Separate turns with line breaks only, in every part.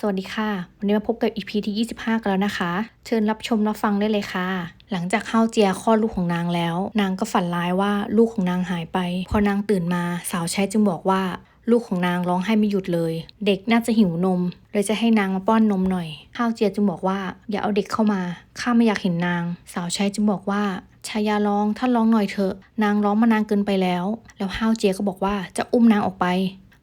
สวัสดีค่ะ วันนี้มาพบกับ EP ที่ 25 กันแล้วนะคะ เชิญรับชมรับฟังได้เลยค่ะ หลังจากข้าวเจียคลอดลูกของนางแล้ว นางก็ฝันร้ายว่าลูกของนางหายไป พอนางตื่นมาสาวใช้จึงบอกว่า ลูกของนางร้องไห้ไม่หยุดเลย เด็กน่าจะหิวนม เลยจะให้นางมาป้อนนมหน่อย ข้าวเจียจึงบอกว่า อย่าเอาเด็กเข้ามาข้าไม่อยากเห็นนาง สาวใช้จึงบอกว่าชายาร้องท่านร้องหน่อยเถอะ นางร้องมานานเกินไปแล้ว แล้วห้าวเจียก็บอกว่าจะอุ้มนางออกไป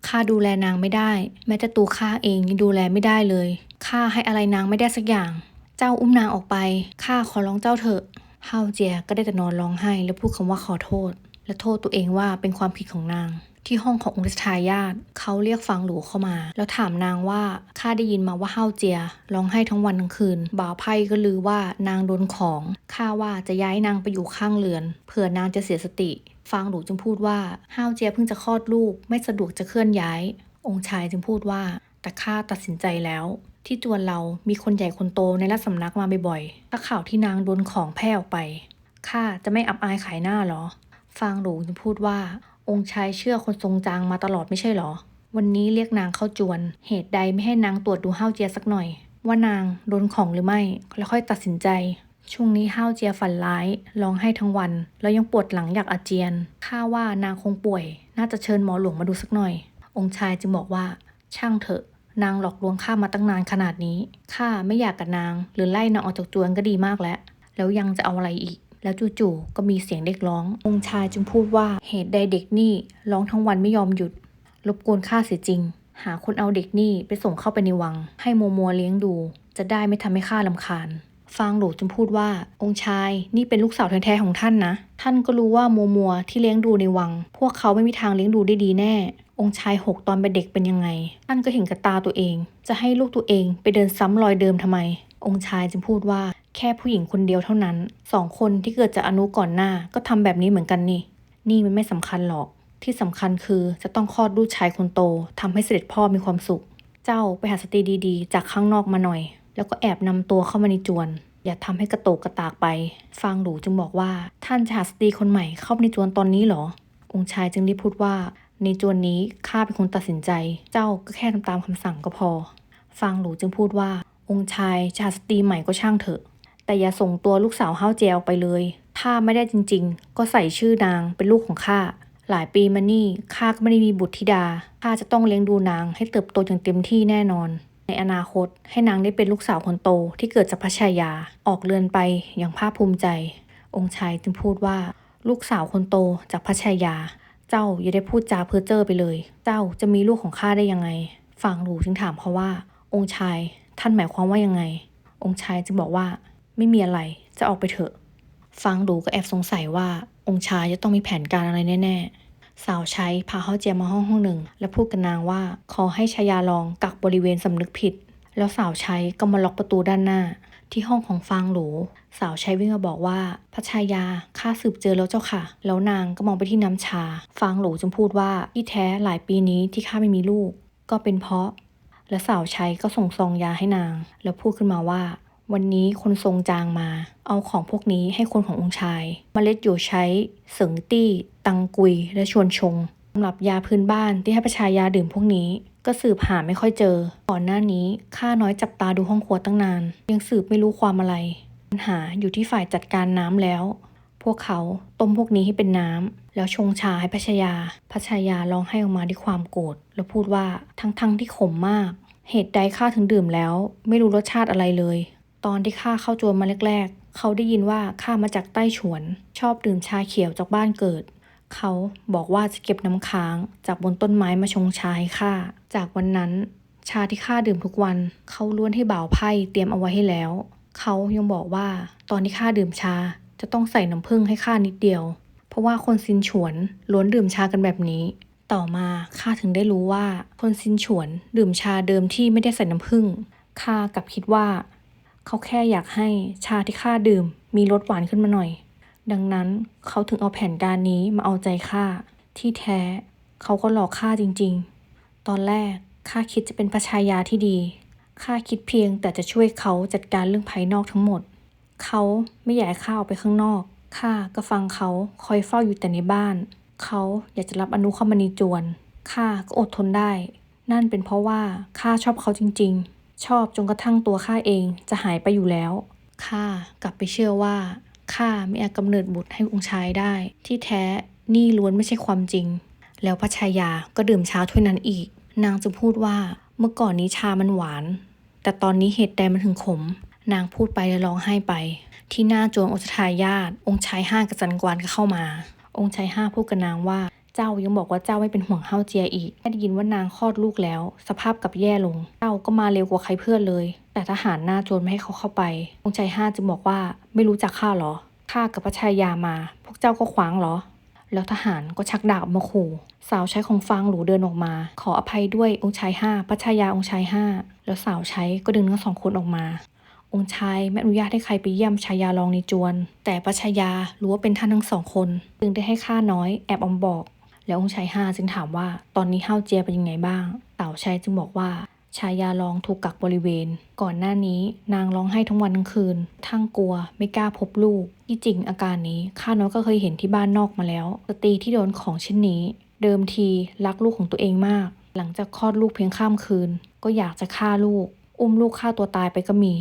ข้าดูแลนางไม่ได้ แม้แต่ตัวข้าเองยังดูแลไม่ได้เลยข้าให้อะไรนางไม่ได้สักอย่าง เจ้าอุ้มนางออกไปข้าขอร้องเจ้าเถอะฮาวเจียก็ได้แต่นอนร้องไห้และพูดคำว่าขอโทษ และโทษตัวเองว่าเป็นความผิดของนาง ที่ห้องขององค์ชายาทเขาเรียกฟังหลูเข้ามา แล้วถามนางว่าข้าได้ยินมาว่าฮาวเจียร้องไห้ทั้งวันทั้งคืน บ่าวไพ่ก็ลือว่านางโดนของข้าว่าจะย้ายนางไปอยู่ข้างเรือนเผื่อนางจะเสียสติ ฟางหลูจึงพูดว่าฮาวเจียเพิ่งจะคลอดลูก ไม่สะดวกจะเคลื่อนย้าย องค์ชายจึงพูดว่า แต่ข้าตัดสินใจแล้ว ที่จวนเรามีคนใหญ่คนโตในราชสำนักมาบ่อยๆถ้าข่าวที่นางโดนของแพร่ออกไปข้าจะไม่อับอายขายหน้าหรอ ฟางหลูจึงพูดว่า องค์ชายเชื่อคนทรงจางมาตลอดไม่ใช่หรอ วันนี้เรียกนางเข้าจวน เหตุใดไม่ให้นางตรวจดูห้าวเจียสักหน่อย ว่านางโดนของหรือไม่ แล้วค่อยตัดสินใจ ช่วงนี้ห้าวเจียฝันร้ายร้องไห้ทั้งวัน แล้วยังปวดหลังอยากอาเจียนข้าว่านางคงป่วย น่าจะเชิญหมอหลวงมาดูสักหน่อย องค์ชายจึงบอกว่า ช่างเถอะ นางหลอกลวงข้ามาตั้งนานขนาดนี้ข้าไม่อยากกับนาง หรือไล่นางออกจากจวนก็ดีมากแล้ว แล้วยังจะเอาอะไรอีก แล้วจู่ๆก็มีเสียงเด็กร้อง องค์ชายจึงพูดว่าเหตุใดเด็กนี่ร้องทั้งวันไม่ยอมหยุดรบกวนข้าเสียจริง หาคนเอาเด็กนี่ไปส่งเข้าไปในวัง ให้โมมัวเลี้ยงดู จะได้ไม่ทำให้ข้าลำคาญ ฟางหลูจึงพูดว่า องค์ชายนี่เป็นลูกสาวแท้ๆของท่านนะ ท่านก็รู้ว่าโมมัวที่เลี้ยงดูในวัง พวกเขาไม่มีทางเลี้ยงดูได้ดีแน่ องค์ชายหกตอนเป็นเด็กเป็นยังไง ท่านก็เห็นกับตาตัวเอง จะให้ลูกตัวเองไปเดินซ้ำรอยเดิมทำไม องค์ชายจึงพูดว่า แค่ผู้หญิงคนเดียวเท่านั้นสองคนที่เกิดจากอนุก่อนหน้าก็ทำแบบนี้เหมือนกันนี่ นี่มันไม่สำคัญหรอก ที่สำคัญคือจะต้องคลอดลูกชายคนโตทำให้เสด็จพ่อมีความสุข เจ้าไปหาสตรีดี ๆ จากข้างนอกมาหน่อย แล้วก็แอบนำตัวเข้ามาในจวน อย่าทำให้กระโตกกระตากไป ฟางหลูจึงบอกว่าท่านจะหาสตรีคนใหม่เข้ามาในจวนตอนนี้เหรอ องค์ชายจึงได้พูดว่า ในจวนนี้ข้าเป็นคนตัดสินใจ เจ้าก็แค่ทำตามคำสั่งก็พอ ฟางหลูจึงพูดว่า องค์ชายจะหาสตรีใหม่ก็ช่างเถอะ แต่อย่าส่งตัวลูกสาวห้าวเจียวไปเลย ถ้าไม่ได้จริง ๆ ก็ใส่ชื่อนางเป็นลูกของข้าหลายปีมานี่ข้าก็ไม่ได้มีบุตรธิดาข้าจะต้องเลี้ยงดูนางให้เติบโตอย่างเต็มที่แน่นอน ในอนาคตให้นางได้เป็นลูกสาวคนโตที่เกิดจากพระชายาออกเรือนไปอย่างภาคภูมิใจ องค์ชายจึงพูดว่า ลูกสาวคนโตจากพระชายา เจ้าอย่าได้พูดจาเพ้อเจ้อไปเลย เจ้าจะมีลูกของข้าได้ยังไงฝางหลูจึงถามเขาว่า องค์ชายท่านหมายความว่ายังไง องค์ชายจึงบอกว่า ไม่มีอะไรจะออกไปเถอะฟังดูก็แอบสงสัยว่าองค์ชายจะต้องมีแผนการอะไรแน่ ๆ สาวใช้พาเข้าเจียมาห้องห้องหนึ่ง และพูดกับนางว่า ขอให้ชายาลองกักบริเวณสำนึกผิด แล้วสาวใช้ก็มาล็อกประตูด้านหน้า ที่ห้องของฟางหลูสาวใช้วิ่งมาบอกว่าพระชายาข้าสืบเจอแล้วเจ้าค่ะ แล้วนางก็มองไปที่น้ำชา ฟางหลูจึงพูดว่าที่แท้หลายปีนี้ที่ข้าไม่มีลูก ก็เป็นเพราะ และสาวใช้ก็ส่งซองยาให้นาง แล้วพูดขึ้นมาว่า วันนี้คนทรงจางมา เอาของพวกนี้ให้คนขององค์ชายมเมล็ดอยู่ใช้เสิงตี้ ตังกุย และชวนชงสำหรับยาพื้นบ้านที่ให้ประชายาดื่มพวกนี้ ก็สืบหาไม่ค่อยเจอ ก่อนหน้านี้ข้าน้อยจับตาดูห้องครัวตั้งนาน ยังสืบไม่รู้ความอะไร ปัญหาอยู่ที่ฝ่ายจัดการน้ำแล้ว พวกเขาต้มพวกนี้ให้เป็นน้ำแล้วชงชาให้พัชยาพัชยาร้องไห้ออกมาด้วยความโกรธแล้วพูดว่าทั้งๆที่ขมมาก เหตุใดข้าถึงดื่มแล้ว ไม่รู้รสชาติอะไรเลย ตอนที่ข้าเข้าจวนมาแรกๆ เขาได้ยินว่าข้ามาจากใต้ฉวน ชอบดื่มชาเขียวจากบ้านเกิด เขาบอกว่าจะเก็บน้ำค้างจากบนต้นไม้มาชงชาให้ข้า จากวันนั้น ชาที่ข้าดื่มทุกวัน เขาล้วนให้บ่าวไพ่เตรียมเอาไว้ให้แล้ว เขายังบอกว่าตอนที่ข้าดื่มชาจะต้องใส่น้ำผึ้งให้ข้านิดเดียว เพราะว่าคนซินฉวนล้วนดื่มชากันแบบนี้ ต่อมาข้าถึงได้รู้ว่าคนซินฉวนดื่มชาเดิมที่ไม่ได้ใส่น้ำผึ้งข้ากลับคิดว่า เขาแค่อยากให้ชาที่ข้าดื่ม มีรสหวานขึ้นมาหน่อย ดังนั้นเขาถึงเอาแผนการนี้มาเอาใจข้าที่แท้ เขาก็หลอกข้าจริง ๆ ตอนแรกข้าคิดจะเป็นพระชายาที่ดีข้าคิดเพียงแต่จะช่วยเขาจัดการเรื่องภายนอกทั้งหมด เขาไม่อยากข้าออกไปข้างนอกข้าก็ฟังเขาคอยเฝ้าอยู่แต่ในบ้าน เขาอยากจะรับอนุเข้ามาในจวนข้าก็อดทนได้ นั่นเป็นเพราะว่าข้าชอบเขาจริง ๆ ชอบจนกระทั่งตัวข้าเองจะหายไปอยู่แล้วข้ากลับไปเชื่อว่าข้าไม่อาจกำเนิดบุตรให้องค์ชายได้ ที่แท้นี่ล้วนไม่ใช่ความจริง แล้วพระชายาก็ดื่มชาถ้วยนั้นอีก นางจึงพูดว่าเมื่อก่อนนี้ชามันหวาน แต่ตอนนี้เหตุใดมันถึงขม นางพูดไปแล้วร้องไห้ไป ที่หน้าจวนองค์ชายาตองค์ชายห้ากับจันกวานก็เข้ามา องค์ชายห้าพูดกับนางว่า เจ้ายังบอกว่าเจ้าไม่เป็นห่วงเฮาเจียอีกแค่ได้ยินว่านางคลอดลูกแล้ว สภาพกับแย่ลง เจ้าก็มาเร็วกว่าใครเพื่อนเลย แต่ทหารหน้าโจรไม่ให้เขาเข้าไปองค์ชายห้าจึงบอกว่าไม่รู้จักข้าหรอข้ากับพระชายามา พวกเจ้าก็ขวางเหรอ แล้วทหารก็ชักดาบมาขู่สาวใช้ของฟางหลูเดินออกมา ขออภัยด้วยองค์ชายห้าพระชายาองค์ชายห้าแล้วสาวใช้ก็ดึงทั้งสองคนออกมาองค์ชายไม่อนุญาตให้ใครไปเยี่ยมชายาลองในจวน แต่พระชายารู้ว่าเป็นท่านทั้งสองคน จึงได้ให้ข้าน้อยแอบอมบอก แล้วองค์ชายห้าจึงถามว่าตอนนี้ห้าวเจียเป็นยังไงบ้างสาวใช้จึงบอกว่าชายาลองถูกกักบริเวณ ก่อนหน้านี้นางร้องไห้ทั้งวันทั้งคืน ทั้งกลัวไม่กล้าพบลูก ที่จริงอาการนี้ข้าน้อยก็เคยเห็นที่บ้านนอกมาแล้ว สตรีที่โดนของเช่นนี้ เดิมทีรักลูกของตัวเองมาก หลังจากคลอดลูกเพียงข้ามคืน ก็อยากจะฆ่าลูก อุ้มลูกฆ่าตัวตายไปก็มี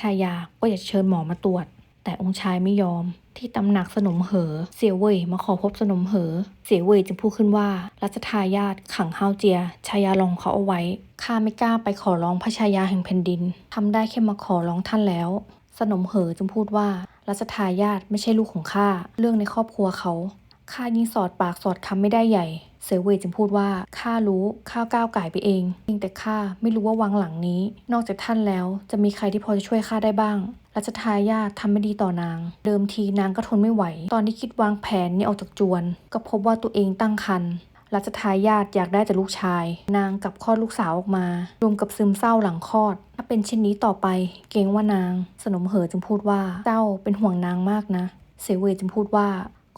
ชายาก็อยากเชิญหมอมาตรวจ แต่องค์ชายไม่ยอม ที่ตำหนักสนมเหอ เสียเว่ยมาขอพบสนมเหอ เสียเว่ยจึงพูดขึ้นว่ารัชทายาทขังเฮาเจีย ชายาลองเขาเอาไว้ข้าไม่กล้าไปขอร้องพระชายาแห่งแผ่นดินทำได้แค่มาขอร้องท่านแล้ว สนมเหอจึงพูดว่ารัชทายาทไม่ใช่ลูกของข้าเรื่องในครอบครัวเขาข้ายิ่งสอดปากสอดคำไม่ได้ใหญ่ เซเวยจึงพูดว่าข้ารู้ข้าก้าวไก่ไปเองเพียงแต่ข้าไม่รู้ว่าวังหลังนี้ นอกจากท่านแล้วจะมีใครที่พอจะช่วยข้าได้บ้าง รัชทายาททำไม่ดีต่อนาง เดิมทีนางก็ทนไม่ไหว ตอนที่คิดวางแผนนี่ออกจากจวน ก็พบว่าตัวเองตั้งครรภ์รัชทายาทอยากได้แต่ลูกชาย นางกับคลอดลูกสาวออกมา รวมกับซึมเศร้าหลังคลอด ถ้าเป็นเช่นนี้ต่อไป เกรงว่านาง สนมเหอจึงพูดว่าเจ้าเป็นห่วงนางมากนะ เสเวยจึงพูดว่า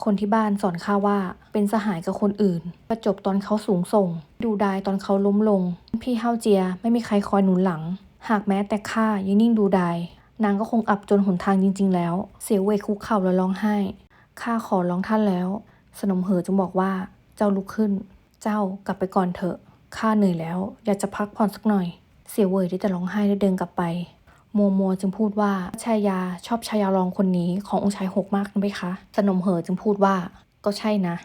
คนที่บ้านสอนข้าว่า เป็นสหายกับคนอื่น ประจบตอนเขาสูงส่ง ดูดายตอนเขาล้มลง พี่เฮาเจียไม่มีใครคอยหนุนหลัง หากแม้แต่ข้ายังนิ่งดูดาย นางก็คงอับจนหนทางจริง ๆ แล้ว เสียเวยคุกเข่าแล้วร้องไห้ ข้าขอร้องท่านแล้ว สนมเหอจึงบอกว่า เจ้าลุกขึ้น เจ้ากลับไปก่อนเถอะ ข้าเหนื่อยแล้ว อยากจะพักผ่อนสักหน่อย เสียเวยได้แต่ร้องไห้และเดินกลับไปโมโมจึงพูดว่าชายาชอบชายาลองคนนี้ขององค์ชายหกมากนะไหมคะ สนมเหอจึงพูดว่า ก็ใช่นะ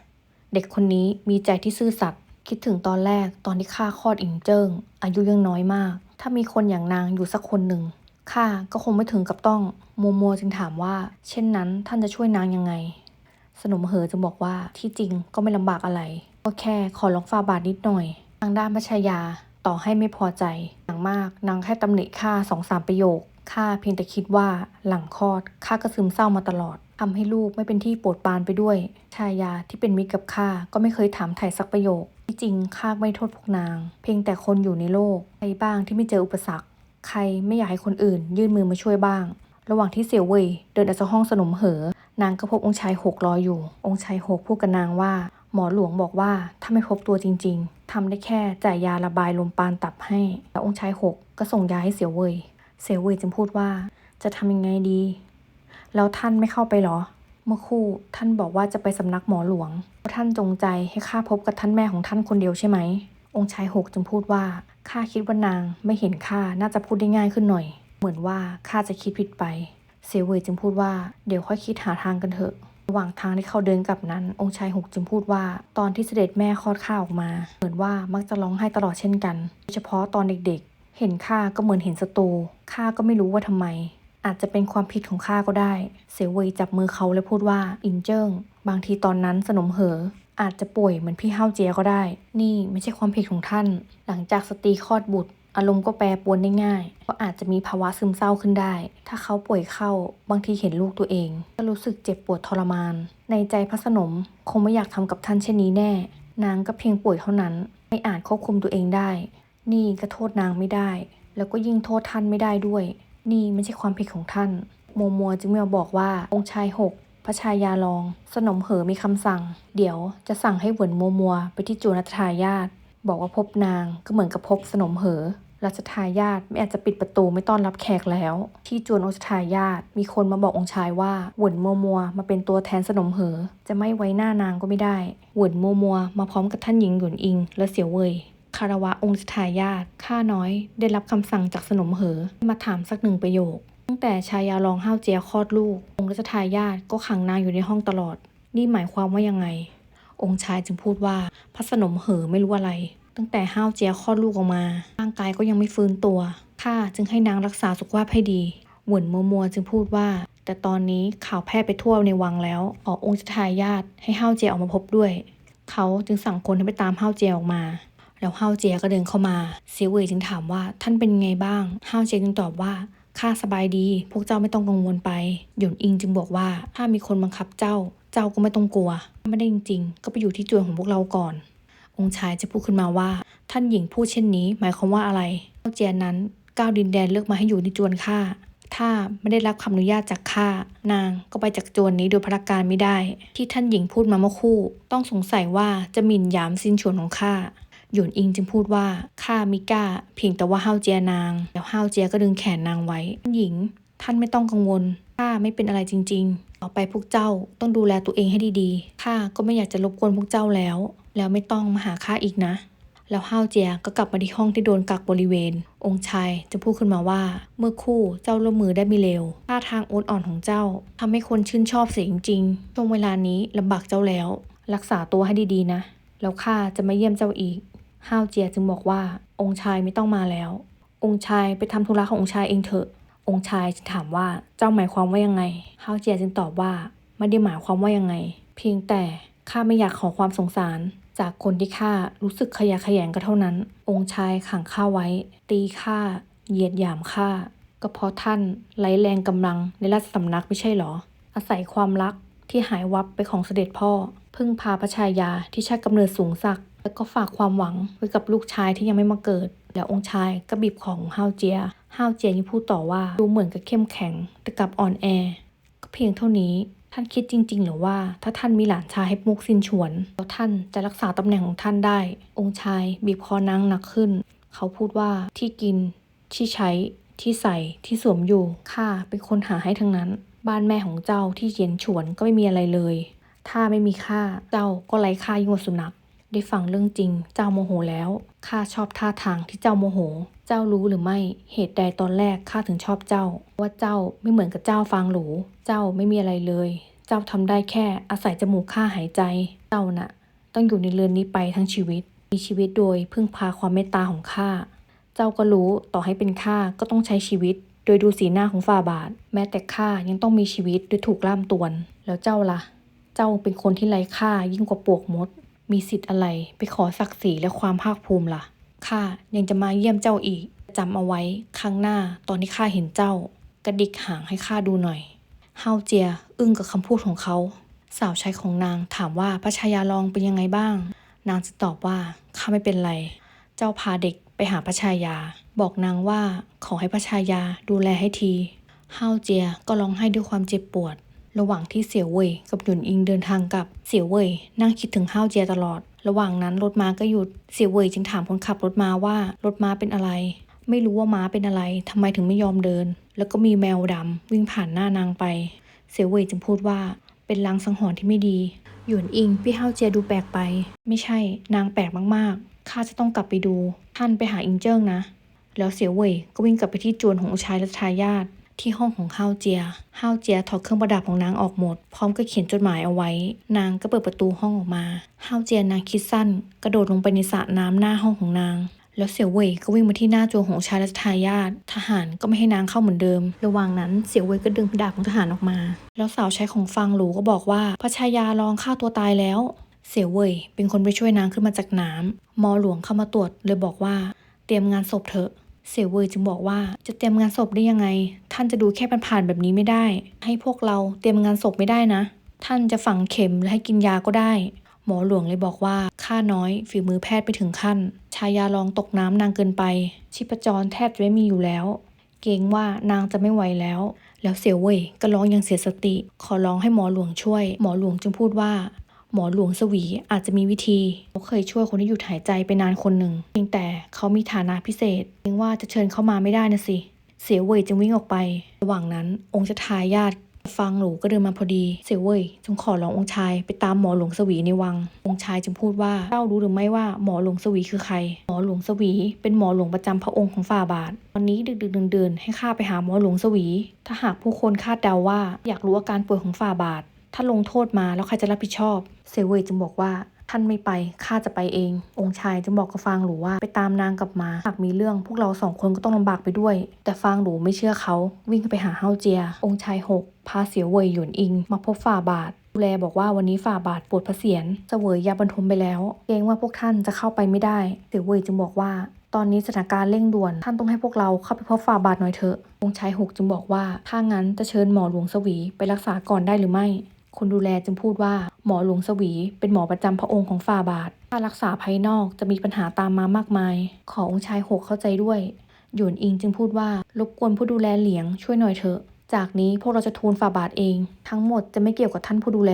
เด็กคนนี้มีใจที่ซื่อสัตย์ คิดถึงตอนแรกตอนที่ข้าคลอดอิงเจิ้งอายุยังน้อยมาก ถ้ามีคนอย่างนางอยู่สักคนหนึ่ง ข้าก็คงไม่ถึงกับต้องโมโมจึงถามว่า เช่นนั้นท่านจะช่วยนางยังไง สนมเหอจึงบอกว่าที่จริงก็ไม่ลำบากอะไร ก็แค่ขอลองฟาบาทนิดหน่อย ทางด้านพระชายาต่อให้ไม่พอใจอย่างมากนางแค่ตำหนิข้าสองสามประโยคข้าเพียงแต่คิดว่าหลังคลอดข้าก็ซึมเศร้ามาตลอดทำให้ลูกไม่เป็นที่โปรดปรานไปด้วย ชายาที่เป็นมิตรกับข้าก็ไม่เคยถามไถ่สักประโยค ที่จริงข้าไม่โทษพวกนาง เพียงแต่คนอยู่ในโลกใครบ้างที่ไม่เจออุปสรรค ใครไม่อยากให้คนอื่น ยื่นมือมาช่วยบ้าง ระหว่างที่เสี่ยวเว่ยเดินออกจากห้องสนมเหอ นางก็พบองค์ชายหกรออยู่ องค์ชายหกพูดกับนางว่า หมอหลวงบอกว่าถ้าไม่พบตัวจริง ๆทำได้แค่จ่ายยาระบายลมปานตับให้ แล้วองค์ชายหกก็ส่งยาให้เสี่ยวเว่ย เสี่ยวเว่ยจึงพูดว่า จะทำยังไงดี แล้วท่านไม่เข้าไปเหรอ เมื่อคู่ท่านบอกว่าจะไปสำนักหมอหลวงเพราะท่านจงใจให้ข้าพบกับท่านแม่ของท่านคนเดียวใช่ไหมองค์ชายหกจึงพูดว่า ข้าคิดว่านางไม่เห็นข้าน่าจะพูดได้ง่ายขึ้นหน่อย เหมือนว่าข้าจะคิดผิดไป เซเวยจึงพูดว่าเดี๋ยวค่อยคิดหาทางกันเถอะ ระหว่างทางที่เขาเดินกลับนั้น องค์ชายหกจึงพูดว่า ตอนที่เสด็จแม่คลอดข้าออกมา เหมือนว่ามักจะร้องไห้ตลอดเช่นกัน โดยเฉพาะตอนเด็กๆ เห็นข้าก็เหมือนเห็นศัตรูข้าก็ไม่รู้ว่าทำไม อาจจะเป็นความผิดของข้าก็ได้เสเวยจับมือเขาและพูดว่าอินเจิ้งบางทีตอนนั้นสนมเหอ อาจจะป่วยเหมือนพี่เฮาวเจียก็ได้ นี่ไม่ใช่ความผิดของท่าน หลังจากสตรีคลอดบุตร อารมณ์ก็แปรปรวนได้ง่าย ก็อาจจะมีภาวะซึมเศร้าขึ้นได้ ถ้าเขาป่วยเข้า บางทีเห็นลูกตัวเอง ก็รู้สึกเจ็บปวดทรมาน ในใจพระสนมคงไม่อยากทำกับท่านเช่นนี้แน่ นางก็เพียงป่วยเท่านั้น ไม่อาจควบคุมตัวเองได้ นี่ก็โทษนางไม่ได้ แล้วก็ยิ่งโทษท่านไม่ได้ด้วย นี่ไม่ใช่ความผิดของท่าน โมมัวจึงมาบอกว่าองค์ชายหก พระชายาลอง สนมเหอมีคำสั่ง เดี๋ยวจะสั่งให้หวินโมมัวไปที่จูนัทายาทบอกว่าพบนางก็เหมือนกับพบสนมเหอรัชทายาทไม่อาจจะปิดประตูไม่ต้อนรับแขกแล้ว ที่จวนองค์ทายาทมีคนมาบอกองค์ชายว่าหวินโมมัวมาเป็นตัวแทนสนมเหอ จะไม่ไว้หน้านางก็ไม่ได้หวินโมมัวมาพร้อมกับท่านหญิงหยวนอิง และเสี่ยวเว่ยคารวะองค์ทายาทข้าน้อย ได้รับคำสั่งจากสนมเหอ มาถามสักหนึ่งประโยค ตั้งแต่ชายาลองห้าวเจียคลอดลูก องค์รัชทายาทก็ขังนางอยู่ในห้องตลอด นี่หมายความว่ายังไง องค์ชายจึงพูดว่าพระสนมเหอไม่รู้อะไร ตั้งแต่ห้าวเจียคลอดลูกออกมา ร่างกายก็ยังไม่ฟื้นตัวข้าจึงให้นางรักษาสุขภาพให้ดีหวนมัวมัวจึงพูดว่า แต่ตอนนี้ข่าวแพร่ไปทั่วในวังแล้วขอองค์ทายาทให้ห้าวเจียออกมาพบด้วย เขาจึงสั่งคนให้ไปตามห้าวเจียออกมา แล้วห้าวเจียก็เดินเข้ามาเสียเวยจึงถามว่าท่านเป็นไงบ้างห้าวเจียจึงตอบว่า ข้าสบายดี พวกเจ้าไม่ต้องกังวลไป หยวนอิงจึงบอกว่าถ้ามีคนบังคับเจ้า เจ้าก็ไม่ต้องกลัวถ้าไม่ได้จริง ๆ ก็ไปอยู่ที่จวนของพวกเราก่อน องค์ชายจะพูดขึ้นมาว่า ท่านหญิงพูดเช่นนี้ หมายความว่าอะไรห้าเจียนนั้นก้าวดินแดนเลือกมาให้อยู่ในจวนข้าถ้าไม่ได้รับคำอนุญาตจากข้านางก็ไปจากจรนนี้โดยพระการไม่ได้ ที่ท่านหญิงพูดมาเมื่อคู่ ต้องสงสัยว่าจะหมิ่นหยามซินชวนของข้า หยวนอิงจึงพูดว่าข้ามิกล้าเพียงแต่ว่าห้าวเจียนาง แล้วห้าวเจียก็ดึงแขนนางไว้ท่านหญิง ท่านไม่ต้องกังวลข้าไม่เป็นอะไรจริง ๆ ต่อไปพวกเจ้าต้องดูแลตัวเองให้ดีๆข้าก็ไม่อยากจะรบกวนพวกเจ้าแล้ว แล้วไม่ต้องมาหาข้าอีกนะ แล้วห้าวเจียก็กลับมาที่ห้องที่โดนกักบริเวณ องค์ชายจะพูดขึ้นมาว่า เมื่อคู่เจ้าร่วมมือได้มีเลวท่าทางโอนอ่อนของเจ้าทำให้คนชื่นชอบเสียจริงๆช่วงเวลานี้ลำบากเจ้าแล้ว รักษาตัวให้ดีๆนะแล้วข้าจะมาเยี่ยมเจ้าอีก ห้าวเจียจึงบอกว่าองค์ชายไม่ต้องมาแล้ว องค์ชายไปทำธุระขององค์ชายเองเถอะ องค์ชายจึงถามว่าเจ้าหมายความว่ายังไงห้าวเจียจึงตอบว่าไม่ได้หมายความว่ายังไง เพียงแต่ข้าไม่อยากขอความสงสาร จากคนที่ข้ารู้สึกขยะแขยงก็เท่านั้น องค์ชายขังข้าไว้ ตีข้าเหยียดหยามข้าก็เพราะท่านไร้แรงกำลังในราชสำนักไม่ใช่หรอ อาศัยความรักที่หายวับไปของเสด็จพ่อ พึ่งพาพระชายาที่ชาติกำเนิดสูงสักด แล้วก็ฝากความหวังไว้กับลูกชายที่ยังไม่มาเกิด แล้วองค์ชายก็บีบของห้าวเจียห้าวเจียยังพูดต่อว่าดูเหมือนกับเข้มแข็ง แต่กลับอ่อนแอ ก็เพียงเท่านี้ท่านคิดจริง ๆ หรือว่าถ้าท่านมีหลานชายให้มุกสินฉวน แล้วท่านจะรักษาตำแหน่งของท่านได้ องค์ชายบีบคอนางหนักขึ้น เขาพูดว่าที่กิน ที่ใช้ ที่ใส่ที่สวมอยู่ข้าเป็นคนหาให้ทั้งนั้น บ้านแม่ของเจ้าที่เย็นฉวนก็ไม่มีอะไรเลย ถ้าไม่มีข้าเจ้าก็ไร้ค่ายิ่งกว่าสุนัข ได้ฟังเรื่องจริง เจ้าโมโหแล้วข้าชอบท่าทางที่เจ้าโมโห เจ้ารู้หรือไม่เหตุใดตอนแรกข้าถึงชอบเจ้า ว่าเจ้าไม่เหมือนกับเจ้าฟางหรูเจ้าไม่มีอะไรเลย เจ้าทำได้แค่อาศัยจมูกข้าหายใจ เจ้าน่ะ ต้องอยู่ในเรือนนี้ไปทั้งชีวิต มีชีวิตโดยพึ่งพาความเมตตาของข้าเจ้าก็รู้ต่อให้เป็นข้าก็ต้องใช้ชีวิต โดยดูสีหน้าของฝ่าบาท แม้แต่ข้ายังต้องมีชีวิตโดยถูกล่ามตวน แล้วเจ้าล่ะ เจ้าเป็นคนที่ไร้ค่ายิ่งกว่าปวกมด มีสิทธิ์อะไรไปขอศักดิ์ศรีและความภาคภูมิล่ะ ข้ายังจะมาเยี่ยมเจ้าอีกจำเอาไว้ครั้งหน้าตอนที่ข้าเห็นเจ้า กระดิกหางให้ข้าดูหน่อย เฮาเจียอึ้งกับคำพูดของเขา สาวใช้ของนางถามว่าพระชายาลองเป็นยังไงบ้าง นางจะตอบว่าข้าไม่เป็นไร เจ้าพาเด็กไปหาพระชายา บอกนางว่าขอให้พระชายาดูแลให้ที เฮาเจียก็ร้องไห้ด้วยความเจ็บปวด ระหว่างที่เสี่ยวเว่ยกับหยุนอิงเดินทางกลับ เสี่ยวเว่ยนั่งคิดถึงห้าวเจียตลอด ระหว่างนั้นรถม้าก็หยุด เสี่ยวเว่ยจึงถามคนขับรถม้าว่ารถม้าเป็นอะไร ไม่รู้ว่าม้าเป็นอะไรทำไมถึงไม่ยอมเดิน แล้วก็มีแมวดำวิ่งผ่านหน้านางไป เสี่ยวเว่ยจึงพูดว่า เป็นลางสังหรณ์ที่ไม่ดี หยวนอิงพี่ห้าวเจียดูแปลกไป ไม่ใช่ นางแปลกมากๆข้าจะต้องกลับไปดู ท่านไปหาอิงเจิ้งนะ แล้วเสี่ยวเว่ยก็วิ่งกลับไปที่จวนของชายและทายาท ที่ห้องของห้าวเจียห้าวเจียถอดเครื่องประดับของนางออกหมด พร้อมกับเขียนจดหมายเอาไว้ นางก็เปิดประตูห้องออกมาห้าวเจียนางคิดสั้น กระโดดลงไปในสระน้ำหน้าห้องของนาง แล้วเสี่ยวเว่ยก็วิ่งมาที่หน้าจวของชายและทายาททหารก็ไม่ให้นางเข้าเหมือนเดิม ระหว่างนั้นเสี่ยวเว่ยก็ดึงดาบของทหารออกมา แล้วสาวใช้ของฟังหลูก็บอกว่าพระชายาลองฆ่าตัวตายแล้วเสี่ยวเว่ยเป็นคนไปช่วยนางขึ้นมาจากน้ำมอหลวงเข้ามาตรวจเลยบอกว่า เตรียมงานศพเถอะ เสี่ยวเว่ยจึงบอกว่าจะเตรียมงานศพได้ยังไง ท่านจะดูแค่ผ่านๆแบบนี้ไม่ได้ ให้พวกเราเตรียมงานศพไม่ได้นะ ท่านจะฝังเข็มและให้กินยาก็ได้ หมอหลวงเลยบอกว่าข้าน้อยฝีมือแพทย์ไปถึงขั้น ชายาลองตกน้ำนางเกินไป ชีพจรแทบจะไม่มีอยู่แล้ว เกรงว่านางจะไม่ไหวแล้ว แล้วเสี่ยวเว่ยก็ร้องอยังเสียสติ ขอร้องให้หมอหลวงช่วย หมอหลวงจึงพูดว่า หมอหลวงสวีอาจจะมีวิธีเขาเคยช่วยคนที่หยุดหายใจไปนานคนหนึ่งเพียงแต่เขามีฐานะพิเศษเพียงว่าจะเชิญเข้ามาไม่ได้นะสิ เสียเว่ยจึงวิ่งออกไประหว่างนั้น องค์ชทายาทฟังหลูก็เดินมาพอดี เสียวเว่ยจึงขอร้ององค์ชายไปตามหมอหลวงสวีในวัง องค์ชายจึงพูดว่าเจ้ารู้หรือไม่ว่าหมอหลวงสวีคือใคร หมอหลวงสวี เป็นหมอหลวงประจำพระองค์ของฝ่าบาทวันนี้ดึกดึกๆดื่นๆให้ข้าไปหาหมอหลวงสวี ถ้าหากผู้คนคาดเดาว่าอยากรู้อาการป่วยของฝ่าบาท ถ้าลงโทษมาแล้วใครจะรับผิดชอบ เซเว่ยจึงบอกว่าท่านไม่ไป ข้าจะไปเอง องค์ชายจึงบอกกับฟางหลูว่าไปตามนางกลับมา หากมีเรื่องพวกเราสองคนก็ต้องลำบากไปด้วย แต่ฟางหลูไม่เชื่อเขาวิ่งไปหาเฮาเจีย องค์ชายหกพาเสียวเว่ยหยวนอิง มาพบฝ่าบาทดูแลบอกว่าวันนี้ฝ่าบาทปวดพระเศียรเสวยยาบรรทมไปแล้ว เกรงว่าพวกท่านจะเข้าไปไม่ได้ เสียวเวยจึงบอกว่า ตอนนี้สถานการณ์เร่งด่วน ท่านต้องให้พวกเราเข้าไปพบฝ่าบาทหน่อยเถอะ องค์ชายหกจึงบอกว่า ถ้างั้นจะเชิญหมอหลวงสวีไปรักษาก่อนได้หรือไม่ คนดูแลจึงพูดว่าหมอหลวงสวี เป็นหมอประจำพระองค์ของฝ่าบาทถ้ารักษาภายนอกจะมีปัญหาตามมามากมาย ขอองค์ชายหกเข้าใจด้วย หยวนอิงจึงพูดว่ารบกวนผู้ดูแลเหลียงช่วยหน่อยเถอะ จากนี้พวกเราจะทูลฝ่าบาทเอง ทั้งหมดจะไม่เกี่ยวกับท่านผู้ดูแล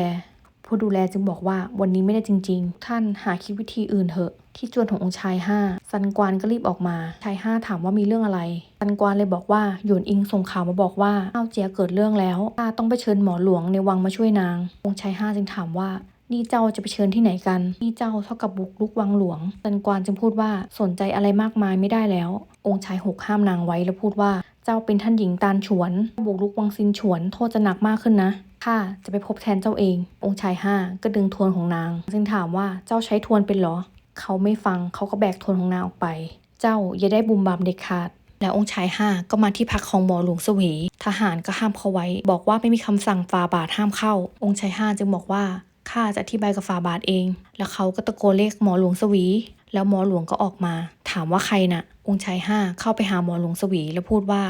ผู้ดูแลจึงบอกว่าวันนี้ไม่ได้จริง ๆ ท่านหาคิดวิธีอื่นเถอะ ที่จวนขององค์ชายห้าซันกวานก็รีบออกมา ชายห้าถามว่ามีเรื่องอะไรซันกวานเลยบอกว่าหยวนอิงส่งข่าวมาบอกว่าเอ้าเจียเกิดเรื่องแล้วข้าต้องไปเชิญหมอหลวงในวังมาช่วยนาง องค์ชายห้าจึงถามว่านี่เจ้าจะไปเชิญที่ไหนกัน นี่เจ้าเท่ากับบุกลุกวังหลวงซันกวานจึงพูดว่าสนใจอะไรมากมายไม่ได้แล้ว องค์ชายหกห้ามนางไว้แล้วพูดว่า เจ้าเป็นท่านหญิงตาลฉวน บุกลุกวังซินฉวน โทษจะหนักมากขึ้นนะ ข้าจะไปพบแทนเจ้าเอง องค์ชายห้าก็ดึงทวนของนาง ซึ่งถามว่าเจ้าใช้ทวนเป็นหรอ เขาไม่ฟังเขาก็แบกทวนของนางออกไป เจ้าอย่าได้บุมบามเด็ดขาดแล้วองค์ชายห้าก็มาที่พักของหมอหลวงสวีทหารก็ห้ามเขาไว้ บอกว่าไม่มีคำสั่งฟาบาทห้ามเข้า องค์ชายห้าจึงบอกว่าข้าจะอธิบายกับฟาบาทเอง แล้วเขาก็ตะโกนเรียกหมอหลวงสวี แล้วหมอหลวงก็ออกมา ถามว่าใครน่ะ องค์ชายห้าเข้าไปหาหมอหลวงสวีแล้วพูดว่า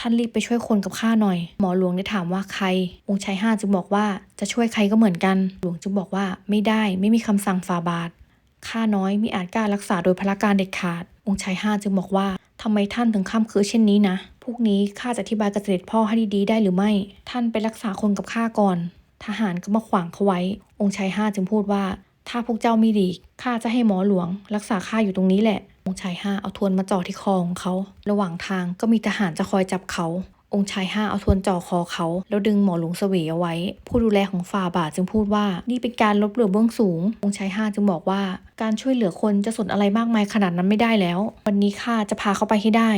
ท่านรีบไปช่วยคนกับข้าหน่อย หมอหลวงได้ถามว่าใคร องค์ชายห้าจึงบอกว่าจะช่วยใครก็เหมือนกัน หลวงจึงบอกว่าไม่ได้ไม่มีคำสั่งฟาบาทข้าน้อยมิอาจกล้ารักษาโดยพละการเด็ดขาด องค์ชายห้าจึงบอกว่าทำไมท่านถึงข้ามคือเช่นนี้นะพวกนี้ข้าจะอธิบายกับเสด็จพ่อให้ดีๆได้หรือไม่ ท่านไปรักษาคนกับข้าก่อน ทหารก็มาขวางเขาไว้ องค์ชายห้าจึงพูดว่า ถ้าพวกเจ้าไม่ดีข้าจะให้หมอหลวง รักษาข้าอยู่ตรงนี้แหละ องค์ชายห้าเอาทวนมาจ่อที่คอของเขา ระหว่างทางก็มีทหารจะคอยจับเขา องค์ชายห้าเอาทวนจ่อคอเขา แล้วดึงหมอหลวงเสวีเอาไว้ ผู้ดูแลของฝ่าบาทจึงพูดว่า นี่เป็นการลบเหลือเบื้องสูง องค์ชายห้าจึงบอกว่า การช่วยเหลือคนจะสนอะไรมากมายขนาดนั้นไม่ได้แล้ว วันนี้ข้าจะพาเขาไปให้ได้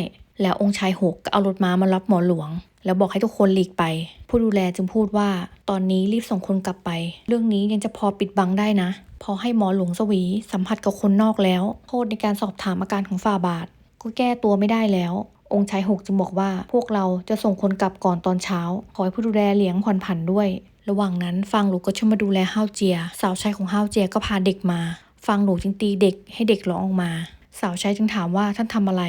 แล้วองค์ชายหกก็เอารถม้ามารับหมอหลวง แล้วบอกให้ทุกคนหลีกไป ผู้ดูแลจึงพูดว่าตอนนี้รีบส่งคนกลับไป เรื่องนี้ยังจะพอปิดบังได้นะ พอให้หมอหลวงสวีสัมผัสกับคนนอกแล้วโทษในการสอบถามอาการของฝ่าบาท ก็แก้ตัวไม่ได้แล้ว องค์ชายหกจึงบอกว่าพวกเราจะส่งคนกลับก่อนตอนเช้าขอให้ผู้ดูแลเลี้ยงผ่อนผันด้วย ระหว่างนั้นฟางหลูก็ช่วยมาดูแลห้าวเจีย สาวใช้ของห้าวเจียก็พาเด็กมาฟางหลูจึงตีเด็กให้เด็กร้องออกมา สาวใช้จึงถามว่าท่านทำอะไร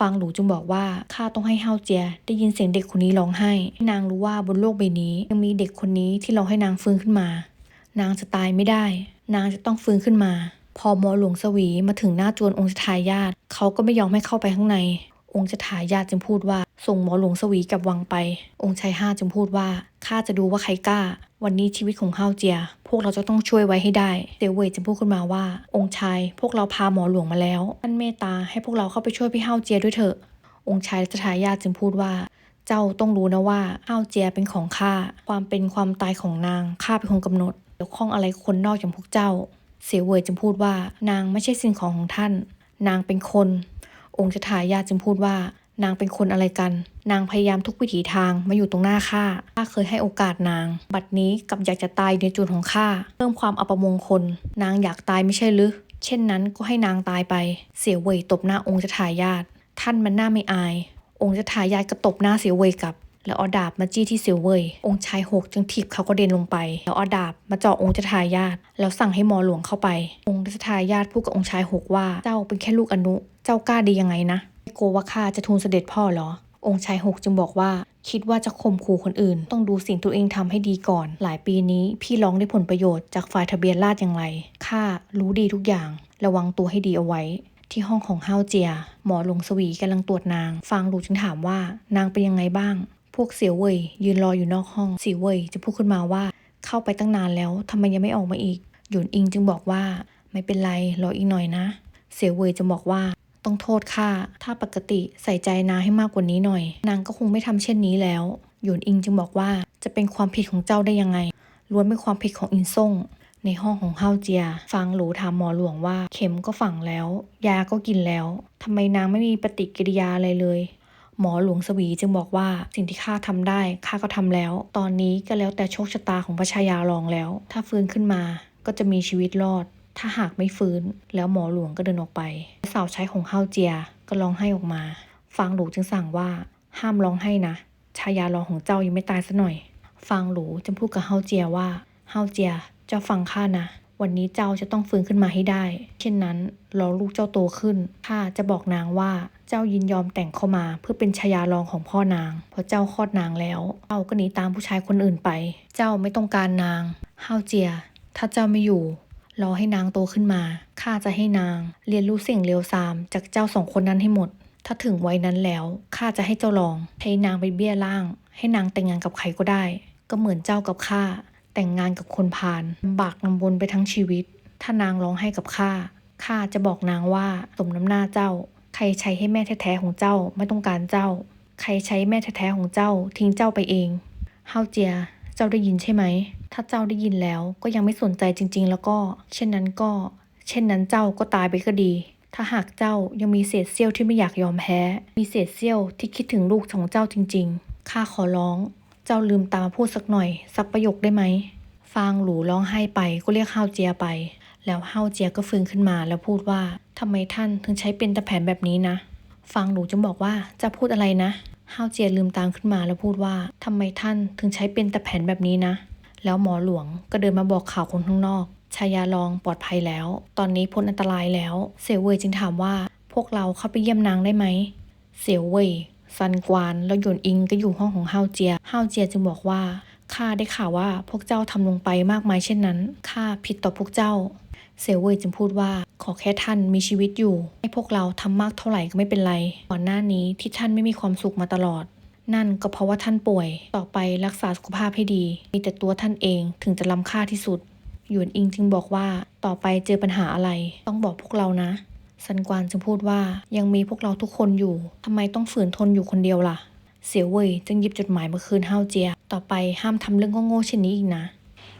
ฟังหลูจึงบอกว่าข้าต้องให้เฮาเจีย ได้ยินเสียงเด็กคนนี้ร้องไห้ให้นางรู้ว่าบนโลกใบนี้ ยังมีเด็กคนนี้ที่ร้องให้นางฟื้นขึ้นมา นางจะตายไม่ได้ นางจะต้องฟื้นขึ้นมา พอหมอหลวงสวีมาถึงหน้าจวนองค์ชายาทเขาก็ไม่ยอมให้เข้าไปข้างใน องค์ทายาจึงพูดว่าส่งหมอหลวงสวีกับวังไป องค์ชายห้าจึงพูดว่าข้าจะดูว่าใครกล้า วันนี้ชีวิตของเฮาเจีย พวกเราจะต้องช่วยไว้ให้ได้เตียวเว่ยจึงพูดขึ้นมาว่า องค์ชาย พวกเราพาหมอหลวงมาแล้วท่านเมตตาให้พวกเราเข้าไปช่วยพี่เฮาเจียด้วยเถอะ องค์ชายรัชทายาจึงพูดว่า เจ้าต้องรู้นะว่าเฮาเจียเป็นของข้าความเป็นความตายของนางข้าเป็นคนกำหนดเกี่ยวข้องอะไรคนนอกอย่างพวกเจ้า เสียเว่ยจึงพูดว่านางไม่ใช่สิ่งของของท่าน นางเป็นคน องค์ชทายาจึงพูดว่านางเป็นคนอะไรกัน นางพยายามทุกวิถีทางมาอยู่ตรงหน้าข้า ข้าเคยให้โอกาสนาง บัดนี้กลับอยากจะตายในจุดของข้า เพิ่มความอัปมงคล นางอยากตายไม่ใช่หรือ เช่นนั้นก็ให้นางตายไป เสียเวยตบหน้าองค์ชทายาท ท่านมันหน้าไม่อาย องค์ชทายาทก็ตบหน้าเสียเวยกลับ แล้วอาดาบมาจี้ที่เสียวเวย องค์ชายหกจึงถีบเขาก็เด็นลงไป แล้วอาดาบมาเจาะองค์ชทายาท แล้วสั่งให้หมอหลวงเข้าไป องค์ชทายาทพูดกับองค์ชายหกว่า เจ้าเป็นแค่ลูกอนุ เจ้ากล้าดียังไงนะโกว่าข้าจะทูลเสด็จพ่อเหรอ องค์ชายหกจึงบอกว่า คิดว่าจะข่มขู่คนอื่น ต้องดูสิ่งตัวเองทำให้ดีก่อน หลายปีนี้พี่ร้องได้ผลประโยชน์จากฝ่ายทะเบียนราษอย่างไรข้ารู้ดีทุกอย่าง ระวังตัวให้ดีเอาไว้ ที่ห้องของห้าวเจีย หมอหลวงสวีกำลังตรวจนาง ฟางหลูจึงถามว่านางเป็นยังไงบ้าง พวกเสียวเว่ยยืนรออยู่นอกห้องเสียวเว่ยจะพูดขึ้นมาว่า เข้าไปตั้งนานแล้วทำไมยังไม่ออกมาอีกหยวนอิงจึงบอกว่า ไม่เป็นไรรออีกหน่อยนะ เสียวเว่ยจะบอกว่า ต้องโทษข้าถ้าปกติใส่ใจนาให้มากกว่านี้หน่อย นางก็คงไม่ทำเช่นนี้แล้วหยวนอิงจึงบอกว่าจะเป็นความผิดของเจ้าได้ยังไง ล้วนเป็นความผิดของอินซ่งในห้องของเฮาเจีย ฟังหลูถามหมอหลวงว่า เข็มก็ฝังแล้ว ยาก็กินแล้วทำไมนางไม่มีปฏิกิริยาอะไรเลย หมอหลวงสวีจึงบอกว่าสิ่งที่ข้าทำได้ข้าก็ทำแล้ว ตอนนี้ก็แล้วแต่โชคชะตาของพระชายาลองแล้ว ถ้าฟื้นขึ้นมาก็จะมีชีวิตรอด ถ้าหากไม่ฟื้น แล้วหมอหลวงก็เดินออกไป สาวใช้ของเฮาเจียก็ร้องไห้ออกมา ฟางหลูจึงสั่งว่าห้ามร้องไห้นะ ชายาลองของเจ้ายังไม่ตายซะหน่อย ฟางหลูจึงพูดกับเฮาเจียว่า เฮาเจีย เจ้าฟังข้านะ วันนี้เจ้าจะต้องฟื้นขึ้นมาให้ได้ เช่นนั้นรอลูกเจ้าโตขึ้น ข้าจะบอกนางว่าเจ้ายินยอมแต่งเข้ามาเพื่อเป็นชายาลองของพ่อนาง พอเจ้าคลอดนางแล้ว เจ้าก็หนีตามผู้ชายคนอื่นไป เจ้าไม่ต้องการนาง เฮาเจีย ถ้าเจ้าไม่อยู่ รอให้นางโตขึ้นมา ข้าจะให้นาง เรียนรู้สิ่งเลวทรามจากเจ้าสองคนนั้นให้หมด ถ้าถึงวัยนั้นแล้วข้าจะให้เจ้าลองให้นางไปเบี้ยล่าง ให้นางแต่งงานกับใครก็ได้ ก็เหมือนเจ้ากับข้าแต่งงานกับคนพาลลำบากลำบนไปทั้งชีวิต ถ้านางร้องให้กับข้าข้าจะบอกนางว่าสมน้ำหน้าเจ้า ใครใช้ให้แม่แท้ๆของเจ้าไม่ต้องการเจ้า ใครใช้แม่แท้ๆของเจ้าทิ้งเจ้าไปเองเฮาเจีย เจ้าได้ยินใช่ไหม ถ้าเจ้าได้ยินแล้วก็ยังไม่สนใจจริง ๆ แล้วก็ เช่นนั้นก็ เช่นนั้นเจ้าก็ตายไปก็ดี ถ้าหากเจ้ายังมีเศษเสี้ยวที่ไม่อยากยอมแพ้ มีเศษเสี้ยวที่คิดถึงลูกของเจ้าจริง ๆ ข้าขอร้อง เจ้าลืมตามาพูดสักหน่อย สักประโยคได้ไหม ฟางหลูร้องไห้ไปก็เรียกเฮาเจียไป แล้วเฮาเจียก็ฟื้นขึ้นมาแล้วพูดว่าทำไมท่านถึงใช้เป็นตะแผนแบบนี้นะ ฟางหลูจึงบอกว่าจะพูดอะไรนะเฮาเจียลืมตามขึ้นมาแล้วพูดว่าทำไมท่านถึงใช้เป็นตะแผนแบบนี้นะ แล้วหมอหลวงก็เดินมาบอกข่าวคนข้างนอก ชายาลองปลอดภัยแล้ว ตอนนี้พ้นอันตรายแล้ว เสวยเวยจึงถามว่า พวกเราเข้าไปเยี่ยมนางได้ไหม เสียวเว่ยซันกวานแล้วหยวนอิงก็อยู่ห้องของเฮาเจียเฮาเจียจึงบอกว่าข้าได้ข่าวว่าพวกเจ้าทำลงไปมากมายเช่นนั้นข้าผิดต่อพวกเจ้า เซเว่ยจึงพูดว่าขอแค่ท่านมีชีวิตอยู่ ให้พวกเราทำมากเท่าไหร่ก็ไม่เป็นไร ก่อนหน้านี้ที่ท่านไม่มีความสุขมาตลอด นั่นก็เพราะว่าท่านป่วย ต่อไปรักษาสุขภาพให้ดี มีแต่ตัวท่านเองถึงจะล้ำค่าที่สุด หยวนอิงจึงบอกว่าต่อไปเจอปัญหาอะไร ต้องบอกพวกเรานะ ซันกวานจึงพูดว่ายังมีพวกเราทุกคนอยู่ทำไมต้องฝืนทนอยู่คนเดียวล่ะ เสียวเว่ยจึงหยิบจดหมายมาคืนเฮาเจีย ต่อไปห้ามทำเรื่องโง่ๆเช่นนี้อีกนะ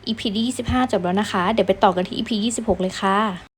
EP ที่25 จบแล้วนะคะ เดี๋ยวไปต่อกันที่ EP 26 เลยค่ะ